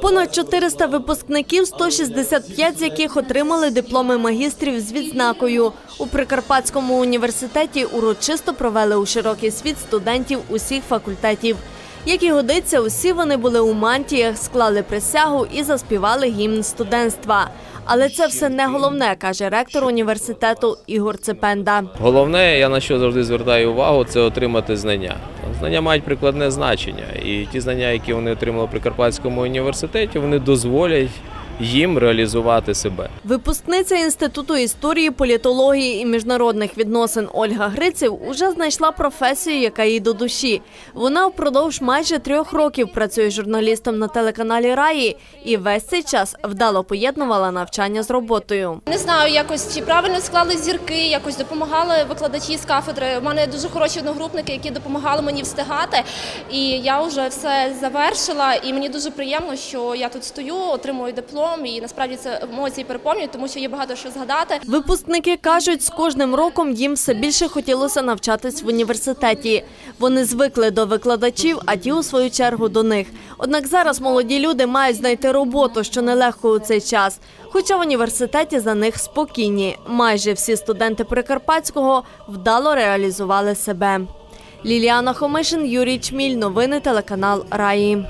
Понад 400 випускників, 165 з яких отримали дипломи магістрів з відзнакою. У Прикарпатському університеті урочисто провели у широкий світ студентів усіх факультетів. Як і годиться, усі вони були у мантіях, склали присягу і заспівали гімн студентства. Але це все не головне, каже ректор університету Ігор Цепенда. Головне, я на що завжди звертаю увагу, це отримати знання. Знання мають прикладне значення, і ті знання, які вони отримали при Карпатському університеті, вони дозволять їм реалізувати себе. Випускниця інституту історії, політології і міжнародних відносин Ольга Гриців уже знайшла професію, яка їй до душі. Вона впродовж майже трьох років працює журналістом на телеканалі Раї і весь цей час вдало поєднувала навчання з роботою. Не знаю, якось чи правильно склали зірки, якось допомагали викладачі з кафедри. У мене дуже хороші одногрупники, які допомагали мені встигати. І я вже все завершила. І мені дуже приємно, що я тут стою, отримую диплом. І насправді це емоції переповнюють, тому що є багато що згадати. Випускники кажуть, з кожним роком їм все більше хотілося навчатись в університеті. Вони звикли до викладачів, а ті у свою чергу до них. Однак зараз молоді люди мають знайти роботу, що нелегко у цей час. Хоча в університеті за них спокійні. Майже всі студенти Прикарпатського вдало реалізували себе. Ліліана Хомишин, Юрій Чміль. Новини телеканал Раї.